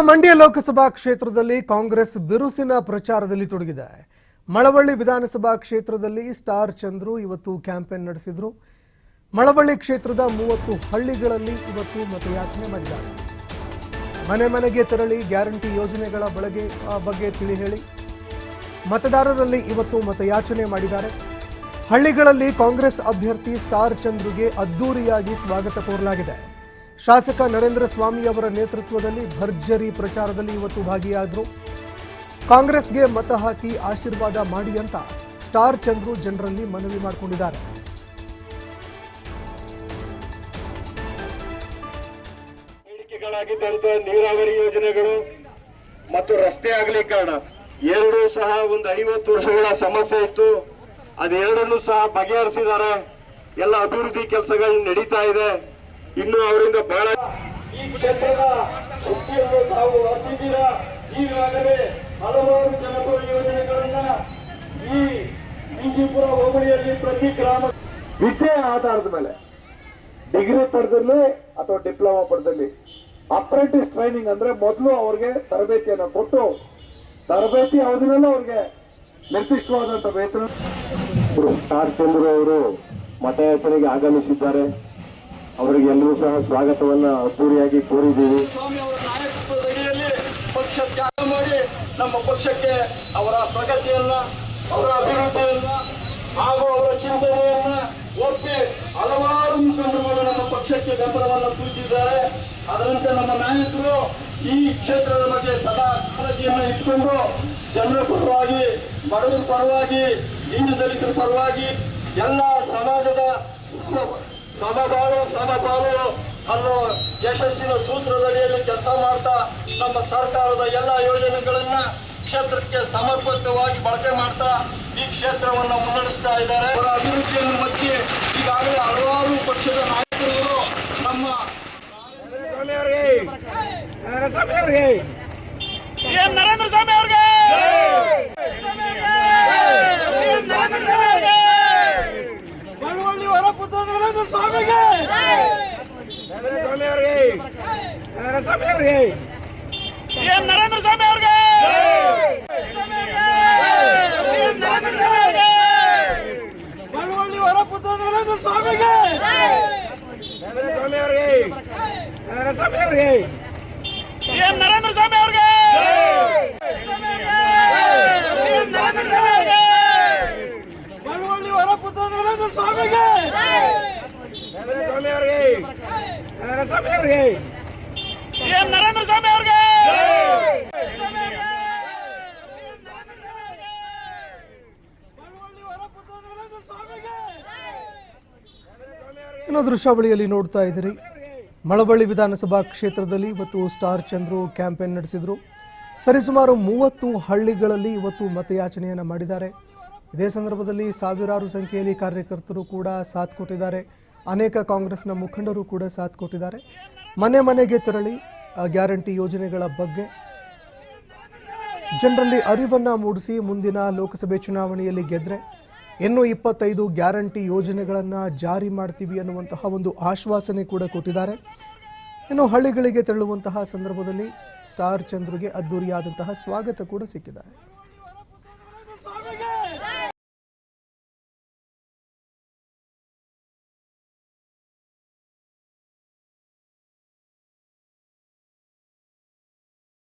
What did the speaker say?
ಮಂಡ್ಯ ಲೋಕಸಭಾ ಕ್ಷೇತ್ರದಲ್ಲಿ ಕಾಂಗ್ರೆಸ್ ಬಿರುಸಿನ ಪ್ರಚಾರದಲ್ಲಿ ತೊಡಗಿದೆ. ಮಳವಳ್ಳಿ ವಿಧಾನಸಭಾ ಕ್ಷೇತ್ರದಲ್ಲಿ ಸ್ಟಾರ್ ಚಂದ್ರು ಇವತ್ತು ಕ್ಯಾಂಪೇನ್ ನಡೆಸಿದ್ರು. ಮಳವಳ್ಳಿ ಕ್ಷೇತ್ರದ ಮೂವತ್ತು ಹಳ್ಳಿಗಳಲ್ಲಿ ಇವತ್ತು ಮತಯಾಚನೆ ಮಾಡಿದ್ದಾರೆ. ಮನೆ ಮನೆಗೆ ತೆರಳಿ ಗ್ಯಾರಂಟಿ ಯೋಜನೆಗಳ ಬಳಗೆ ಬಗ್ಗೆ ತಿಳಿ ಹೇಳಿ. ಮತದಾರರಲ್ಲಿ ಇವತ್ತು ಮತಯಾಚನೆ ಮಾಡಿದ್ದಾರೆ. ಹಳ್ಳಿಗಳಲ್ಲಿ ಕಾಂಗ್ರೆಸ್ ಅಭ್ಯರ್ಥಿ ಸ್ಟಾರ್ ಚಂದ್ರುಗೆ ಅದ್ದೂರಿಯಾಗಿ ಸ್ವಾಗತ ಕೋರಲಾಗಿದೆ. ಶಾಸಕ ನರೇಂದ್ರ ಸ್ವಾಮಿ ಅವರ ನೇತೃತ್ವದಲ್ಲಿ ಭರ್ಜರಿ ಪ್ರಚಾರದಲ್ಲಿ ಇವತ್ತು ಭಾಗಿಯಾದರು. ಕಾಂಗ್ರೆಸ್ಗೆ ಮತ ಹಾಕಿ ಆಶೀರ್ವಾದ ಮಾಡಿ ಅಂತ ಸ್ಟಾರ್ ಚಂದ್ರು ಜನರಲ್ಲಿ ಮನವಿ ಮಾಡಿಕೊಂಡಿದ್ದಾರೆ. ನೀರಾವರಿ ಯೋಜನೆಗಳು ಮತ್ತು ರಸ್ತೆ ಆಗಲೀಕರಣ ಎರಡು ಸಹ ಒಂದು ಐವತ್ತು ವರ್ಷಗಳ ಸಮಸ್ಯೆ ಇತ್ತು. ಅದೆರಡನ್ನೂ ಸಹ ಬಗೆಹರಿಸಿದ್ದಾರೆ. ಎಲ್ಲ ಅಭಿವೃದ್ಧಿ ಕೆಲಸಗಳು ನಡೀತಾ ಇದೆ. ಇನ್ನು ಅವರಿಂದ ಬಹಳ ಈ ಕ್ಷೇತ್ರದ ಶಕ್ತಿಯನ್ನು ತಾವು ಅರ್ತಿದ್ದೀರಾ ಈಗಾಗಲೇ ಹಲವಾರು ಜನಪರ ಯೋಜನೆಗಳನ್ನ ಈ ಬಿಜಿಪುರ ಹೋಬಳಿಯಲ್ಲಿ ಪ್ರತಿ ಗ್ರಾಮ ವಿಷಯ ಆಧಾರದ ಮೇಲೆ ಡಿಗ್ರಿ ಪಡೆದಲ್ಲಿ ಅಥವಾ ಡಿಪ್ಲೊಮಾ ಪಡೆದಲ್ಲಿ ಅಪ್ರೆಂಟಿಸ್ ಟ್ರೈನಿಂಗ್ ಅಂದ್ರೆ ಮೊದಲು ಅವ್ರಿಗೆ ತರಬೇತಿಯನ್ನು ಕೊಟ್ಟು ತರಬೇತಿ ಅವಧಿನಲ್ಲೂ ಅವ್ರಿಗೆ ನಿರ್ದಿಷ್ಟವಾದಂತ ವೇತನ ಆರ್ ಚಂದ್ರ ಅವರು ಮತಯಾಚನೆಗೆ ಆಗಮಿಸಿದ್ದಾರೆ. ಅವರಿಗೆ ಎಲ್ಲರೂ ಸಹ ಸ್ವಾಗತವನ್ನ ಅದ್ದೂರಿಯಾಗಿ ಕೋರಿದ್ದೀವಿ. ಪಕ್ಷ ತ್ಯಾಗ ಮಾಡಿ ನಮ್ಮ ಪಕ್ಷಕ್ಕೆ ಅವರ ಪ್ರಗತಿಯನ್ನ, ಅವರ ಅಭಿವೃದ್ಧಿಯನ್ನ ಹಾಗೂ ಅವರ ಚಿಂತನೆಯನ್ನ ಒಪ್ಪಿ ಹಲವಾರು ಮುಖಂಡರುಗಳು ನಮ್ಮ ಪಕ್ಷಕ್ಕೆ ಬೆಂಬಲವನ್ನು ಸೂಚಿಸಿದ್ದಾರೆ. ಅದರಂತೆ ನಮ್ಮ ನಾಯಕರು ಈ ಕ್ಷೇತ್ರದ ಬಗ್ಗೆ ಸದಾ ಕಾಳಜಿಯನ್ನು ಇಟ್ಕೊಂಡು ಜನರ ಪರವಾಗಿ, ಬಡವರ ಪರವಾಗಿ ಹಿಂದೂ ದಲಿತರ ಪರವಾಗಿ ಎಲ್ಲ ಸಮಾಜದ ಸಮಬಾಳು ಸಮಪಾಲು ಅನ್ನೋ ಯಶಸ್ಸಿನ ಸೂತ್ರದಡಿಯಲ್ಲಿ ಕೆಲಸ ಮಾಡ್ತಾ ನಮ್ಮ ಸರ್ಕಾರದ ಎಲ್ಲ ಯೋಜನೆಗಳನ್ನ ಕ್ಷೇತ್ರಕ್ಕೆ ಸಮರ್ಪಕವಾಗಿ ಬಳಕೆ ಮಾಡ್ತಾ ಈ ಕ್ಷೇತ್ರವನ್ನು ಮುನ್ನಡೆಸ್ತಾ ಇದ್ದಾರೆ. ಅವರ ಅಭಿವೃದ್ಧಿಯನ್ನು ಮಚ್ಚಿ ಈಗಾಗಲೇ ಹಲವಾರು ಪಕ್ಷದ ನಾಯಕರುಗಳು ನಮ್ಮ ನರೇಂದ್ರ ಸ್ವಾಮಿ ಅವ್ರಿಗೆ ಮಳವಳ್ಳಿ ನರೇಂದ್ರ ಸ್ವಾಮಿಗೆ ಎಂ ನರೇಂದ್ರ ಸ್ವಾಮಿ ಅವ್ರಿಗೆ? ಮಳವಳ್ಳಿ ಹೊರಪುತ್ರ ನರೇಂದ್ರ ಸ್ವಾಮಿಗೆ ಎಂ ನರೇಂದ್ರ ಸ್ವಾಮಿ ಅವ್ರಿಗೆ ಮಳವಳ್ಳಿ ಹೊರಪುತ್ರ ನರೇಂದ್ರ ಸ್ವಾಮಿಗೆ ಎಂ ನರೇಂದ್ರ ಸ್ವಾಮಿ ಅವ್ರಿಗೆ. ನರೇಂದ್ರ ಸ್ವಾಮಿಗೆ ಇನ್ನು ದೃಶ್ಯಾವಳಿಯಲ್ಲಿ ನೋಡ್ತಾ ಇದ್ದೀರಿ. ಮಳವಳ್ಳಿ ವಿಧಾನಸಭಾ ಕ್ಷೇತ್ರದಲ್ಲಿ ಇವತ್ತು ಸ್ಟಾರ್ ಚಂದ್ರು ಕ್ಯಾಂಪೇನ್ ನಡೆಸಿದ್ರು. ಸರಿಸುಮಾರು ಮೂವತ್ತು ಹಳ್ಳಿಗಳಲ್ಲಿ ಇವತ್ತು ಮತಯಾಚನೆಯನ್ನು ಮಾಡಿದ್ದಾರೆ. ಇದೇ ಸಂದರ್ಭದಲ್ಲಿ ಸಾವಿರಾರು ಸಂಖ್ಯೆಯಲ್ಲಿ ಕಾರ್ಯಕರ್ತರು ಕೂಡ ಸಾಥ್ ಕೊಟ್ಟಿದ್ದಾರೆ. ಅನೇಕ ಕಾಂಗ್ರೆಸ್ನ ಮುಖಂಡರು ಕೂಡ ಸಾಥ್ ಕೊಟ್ಟಿದ್ದಾರೆ. ಮನೆ ಮನೆಗೆ ತೆರಳಿ ಗ್ಯಾರಂಟಿ ಯೋಜನೆಗಳ ಬಗ್ಗೆ ಜನರಲ್ಲಿ ಅರಿವನ್ನು ಮೂಡಿಸಿ ಮುಂದಿನ ಲೋಕಸಭೆ ಚುನಾವಣೆಯಲ್ಲಿ ಗೆದ್ರೆ ಇನ್ನು ಇಪ್ಪತ್ತೈದು ಗ್ಯಾರಂಟಿ ಯೋಜನೆಗಳನ್ನು ಜಾರಿ ಮಾಡ್ತೀವಿ ಅನ್ನುವಂತಹ ಒಂದು ಆಶ್ವಾಸನೆ ಕೂಡ ಕೊಟ್ಟಿದ್ದಾರೆ. ಇನ್ನು ಹಳ್ಳಿಗಳಿಗೆ ತೆರಳುವಂತಹ ಸಂದರ್ಭದಲ್ಲಿ ಸ್ಟಾರ್ ಚಂದ್ರುಗೆ ಅದ್ದೂರಿಯಾದಂತಹ ಸ್ವಾಗತ ಕೂಡ ಸಿಕ್ಕಿದೆ.